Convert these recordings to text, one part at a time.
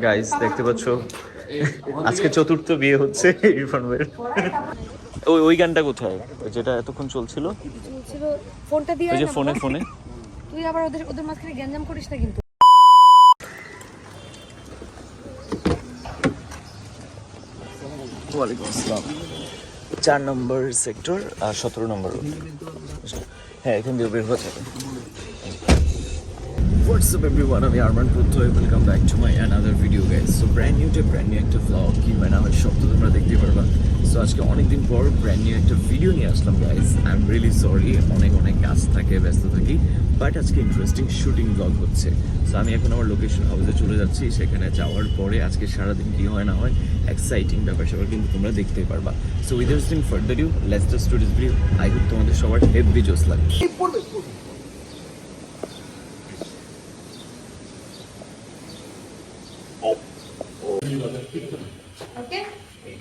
Guys দেখতে পাচ্ছ? আজকে চতুর্থ বিয়ে হচ্ছে ইরফান ভাইয়ের। ওই ওই গানটা কোথায়? যেটা এতক্ষণ চলছিল? ছিল ফোনটা দিয়ে ওই যে ফোনে ফোনে। তুই আবার ওদের ওদের মাঝখানে গ্যাঞ্জাম করিস না কিন্তু। ওয়ালাইকুম আসসালাম। চার নম্বর সেক্টর আর সতেরো নম্বর হ্যাঁ এখান দিয়ে বের হওয়া যাবে। হোয়াটসঅ্যাপ এভরিওয়ান আমি আরমান পুত্র welcome back to my another video guys so brand new day brand new একটা ব্লগ কি আমার সব তো তোমরা দেখতে পারবা সো আজকে অনেকদিন পর ব্র্যান্ড নিউ একটা ভিডিও নিয়ে আসলাম guys I am really sorry অনেক অনেক কাজ থাকে, ব্যস্ত থাকি। বাট আজকে ইন্টারেস্টিং শুটিং ব্লগ হচ্ছে। সো আমি এখন আমার লোকেশন হাউসে চলে যাচ্ছি। সেখানে যাওয়ার পরে আজকে সারাদিন কি হয় না হয় এক্সাইটিং ব্যাপার স্যাপার কিন্তু তোমরা দেখতেই পারবা। So without sing further you let's to video I hope তোমাদের সবার হেভি জোস লাগে ওকে আমার ব্লগ রেডি হ্যাঁ হ্যাঁ হাই পরে ফেলো পরে ফেলো পরে টাকা আছে তো না পড়াই দে দুজনে দুজনে তারপর টাকাই তাহলে কোনো কিছু পাবো না গাড়ি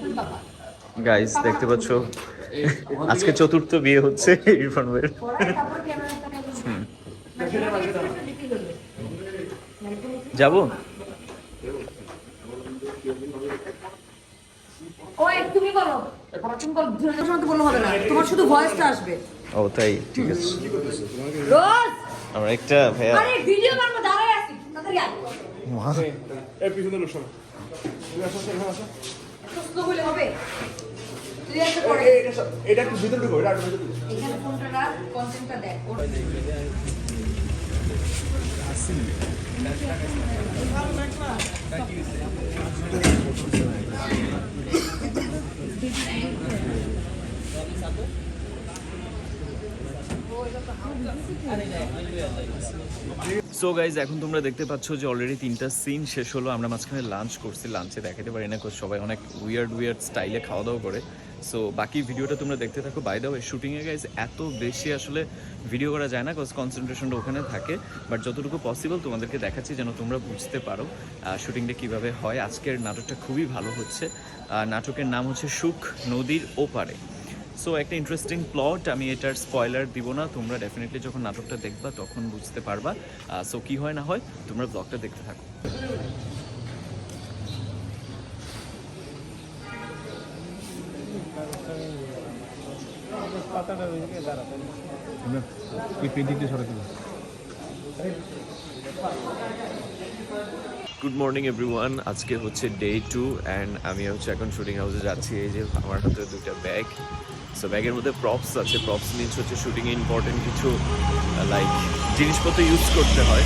কোন পাবা? গাইস দেখতে পাচ্ছ? আজকে চতুর্থ বিয়ে হচ্ছে ইরফান ভাইয়ের পড়াই তারপর ক্যামেরাটা যাব। ওই তুমি বলো তুমি বলো দুজনের বললে হবে না। তোমার শুধু ভয়েসটা আসবে। ও তাই? ঠিক আছে। রোজ! আমার একটা ভাইয়া আরে ভিডিও বানাবো দাঁড়াই আছি। তাড়াতাড়ি আয়। মা, এই পিছনে লোক সব। তুমি আসো এখানে আসো। সুস্থ হলে হবে। তুই একটা করে এই- এটা একটু ভিতরে ঢুকো এটা একটু ভিতরে এখানে ফোনটা রাখ কন্টেন্টটা দেখ। সো গাইজ এখন তোমরা দেখতে পাচ্ছ যে অলরেডি তিনটা সিন শেষ হলো। আমরা মাঝখানে লাঞ্চ করছি। লাঞ্চে দেখাতে পারি না সবাই অনেক উইয়ার্ড উইয়ার্ড স্টাইলে খাওয়া দাওয়া করে। সো বাকি ভিডিওটা তোমরা দেখতে থাকো। বাই দাও শুটিংয়ে গাইজ এত বেশি আসলে ভিডিও করা যায় না কজ কনসেন্ট্রেশনটা ওখানে থাকে। বাট যতটুকু পসিবল তোমাদেরকে দেখাচ্ছি যেন তোমরা বুঝতে পারো শুটিংটা কীভাবে হয়। আজকের নাটকটা খুবই ভালো হচ্ছে। নাটকের নাম হচ্ছে সুখ নদীর ওপারে। সো একটা ইন্টারেস্টিং প্লট আমি এটার স্পয়লার দিব না। তোমরা ডেফিনেটলি যখন নাটকটা দেখবা, তখন বুঝতে পারবা। সো কি হয় না হয়, তোমরা ব্লগটা দেখতে থাকো। গুড মর্নিং এভরিওয়ান আজকে হচ্ছে ডে টু অ্যান্ড আমি হচ্ছে এখন শুটিং হাউসে যাচ্ছি। এই যে আমার হাতে দুইটা ব্যাগ সো ব্যাগের মধ্যে প্রপস আছে। প্রপস মিনস হচ্ছে শুটিংয়ে ইম্পর্টেন্ট কিছু লাইক জিনিসপত্র ইউজ করতে হয়।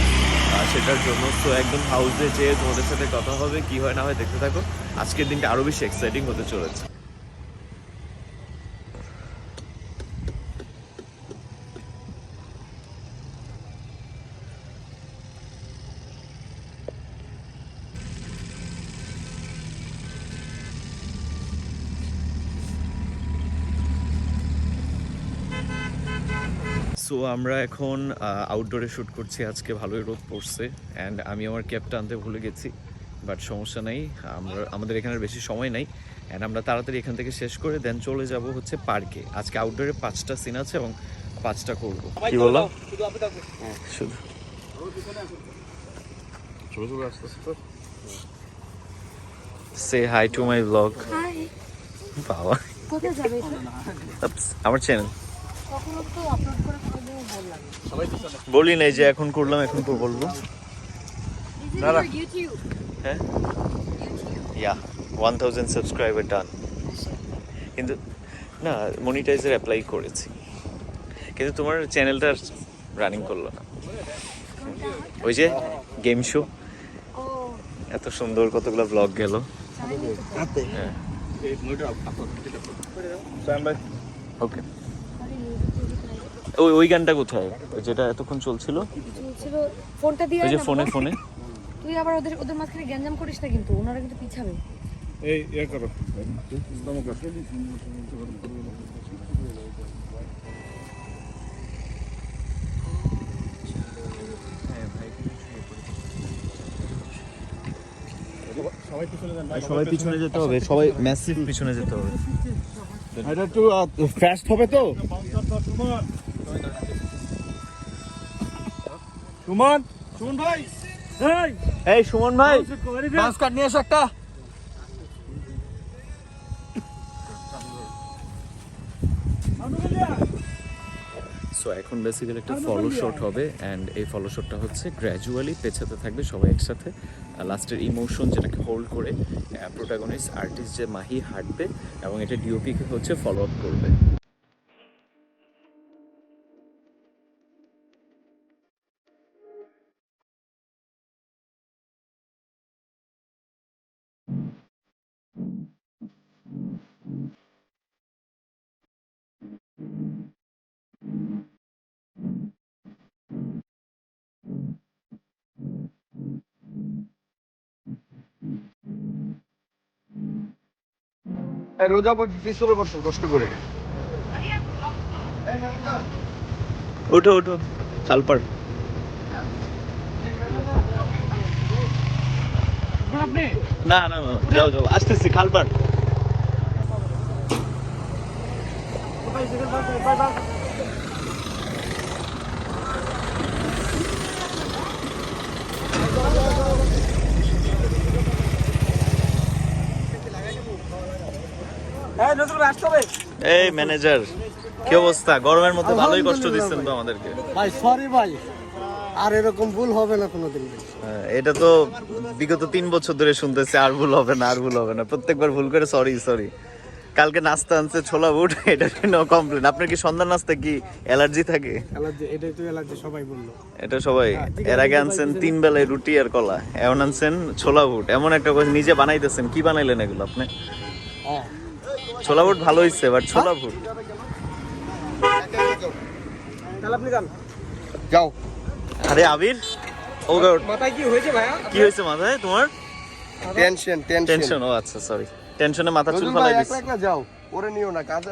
সেটার জন্য সো একদম হাউসে যেয়ে তোমাদের সাথে কথা হবে, কি হয় না হয় দেখতে থাকো। আজকের দিনটা আরও বেশি এক্সাইটিং হতে চলেছে। সো আমরা এখন আউটডোরে শ্যুট করছি। আজকে ভালোই রোদ পড়ছে। অ্যান্ড আমি আমার ক্যাবটা আনতে ভুলে গেছি। বাট সমস্যা নেই। আমরা আমাদের এখানে বেশি সময় নাই। অ্যান্ড আমরা তাড়াতাড়ি এখান থেকে শেষ করে দেন চলে যাব হচ্ছে পার্কে আজকে আউটডোরে পাঁচটা সিন আছে এবং পাঁচটা করব। কি বললাম? শুধু say hi to my blog বাবা। আমার চ্যানেল কখনো তো আপলোড করে বলি নাই যে এখন করলাম এখন তো বলব। না না। হ্যাঁ? Yeah one thousand subscriber done কিন্তু না মনিটাইজার অ্যাপ্লাই করেছি। কিন্তু তোমার চ্যানেলটা রানিং করল না। ওই যে গেম শো এত সুন্দর কতগুলো ব্লগ গেল। হ্যাঁ। ওকে ওই ওই গানটা কোথায়? ওই যেটা এতক্ষণ চলছিল? ছিল ফোনটা দিয়ে ওই যে ফোনে ফোনে। তুই আবার ওদের ওদের মাঝখানে গ্যাঞ্জাম করিস না কিন্তু ওনারা কিন্তু পিছাবে। এই ইয়ে করো। সবাই পিছনে সবাই পিছনে যেতে হবে সবাই ম্যাসিভ পিছনে যেতে হবে। এটা একটু ফাস্ট হবে তো? সুমন সুমন ভাই। এই। সুমন ভাই। মাছ কাট নিয়ে এসো একটা। সো এখন বেসিক্যালি একটা ফলো শট হবে অ্যান্ড এই ফলো শটটা হচ্ছে গ্র্যাজুয়ালি পেছাতে থাকবে সবাই একসাথে। লাস্টের ইমোশন যেটাকে হোল্ড করে প্রোটাগনিস্ট আর্টিস্ট যে মাহি হাঁটবে এবং এটা ডিওপিকে হচ্ছে ফলো আপ করবে। রোজা বসো কষ্ট করে? ওঠো ওঠো সালপার। না না না, যাও যাও আসতেছি খালপার এই ম্যানেজার কি অবস্থা? গরমের মধ্যে ভালোই কষ্ট দিচ্ছেন তো আমাদেরকে। ভাই সরি ভাই আর এরকম ভুল হবে না কোনোদিন। হ্যাঁ, এটা তো বিগত তিন বছর ধরে শুনতেছি আর ভুল হবে না আর ভুল হবে না। প্রত্যেকবার ভুল করে সরি সরি কালকে নাস্তা আনছে ছোলা বুট এটা নো কমপ্লেন আপনার কি সন্ধ্যা নাস্তা কি অ্যালার্জি থাকে? অ্যালার্জি এটাই তো অ্যালার্জি সবাই বলল। এটা সবাই। এর আগে আনছেন তিন বেলায় রুটি আর কলা। এখন আনছেন ছোলা বুট। এমন একটা কথা নিজে বানাইতেছেন কি বানাইলেন এগুলো আপনি? ছোলা বুট ভালো হইছে বাট ছোলা বুট। তাহলে আপনি যান। যাও। আরে আবির ও মাথায় কি হয়েছে ভাইয়া? কি হয়েছে মাথায় তোমার? টেনশন টেনশন টেনশন ও আচ্ছা সরি টেনশনে মাথা চুল ফালাই একলা যাও ওরে নিও না কাজ